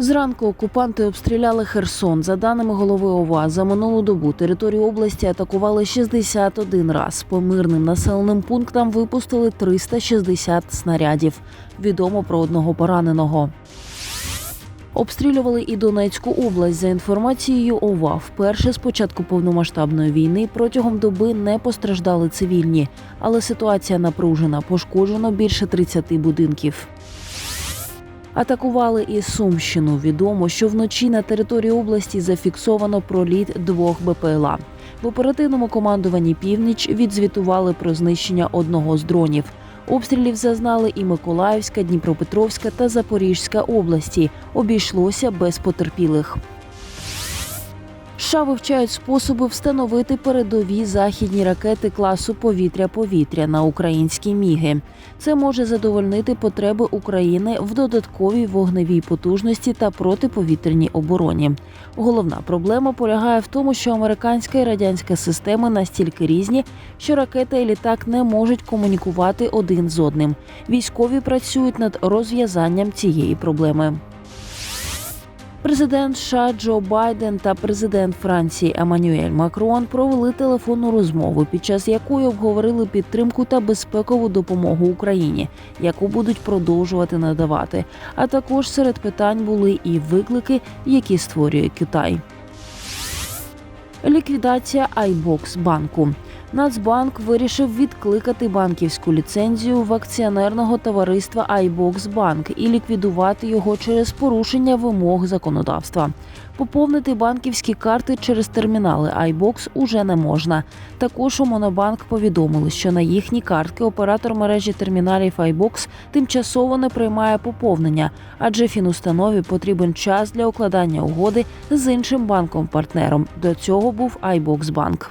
Зранку окупанти обстріляли Херсон. За даними голови ОВА, за минулу добу територію області атакували 61 раз. По мирним населеним пунктам випустили 360 снарядів. Відомо про одного пораненого. Обстрілювали і Донецьку область. За інформацією ОВА, вперше з початку повномасштабної війни протягом доби не постраждали цивільні, але ситуація напружена. Пошкоджено більше 30 будинків. Атакували і Сумщину. Відомо, що вночі на території області зафіксовано проліт двох БПЛА. В оперативному командуванні північ відзвітували про знищення одного з дронів. Обстрілів зазнали і Миколаївська, Дніпропетровська та Запорізька області. Обійшлося без потерпілих. США вивчають способи встановити передові західні ракети класу повітря-повітря на українські міги. Це може задовольнити потреби України в додатковій вогневій потужності та протиповітряній обороні. Головна проблема полягає в тому, що американська і радянська системи настільки різні, що ракета і літак не можуть комунікувати один з одним. Військові працюють над розв'язанням цієї проблеми. Президент США Джо Байден та президент Франції Еммануель Макрон провели телефонну розмову, під час якої обговорили підтримку та безпекову допомогу Україні, яку будуть продовжувати надавати. А також серед питань були і виклики, які створює Китай. Ліквідація iBox банку. Нацбанк вирішив відкликати банківську ліцензію в акціонерного товариства Bank і ліквідувати його через порушення вимог законодавства. Поповнити банківські карти через термінали iBox уже не можна. Також у Монобанк повідомили, що на їхні картки оператор мережі терміналів iBox тимчасово не приймає поповнення, адже фінустанові потрібен час для укладання угоди з іншим банком-партнером. До цього був Bank.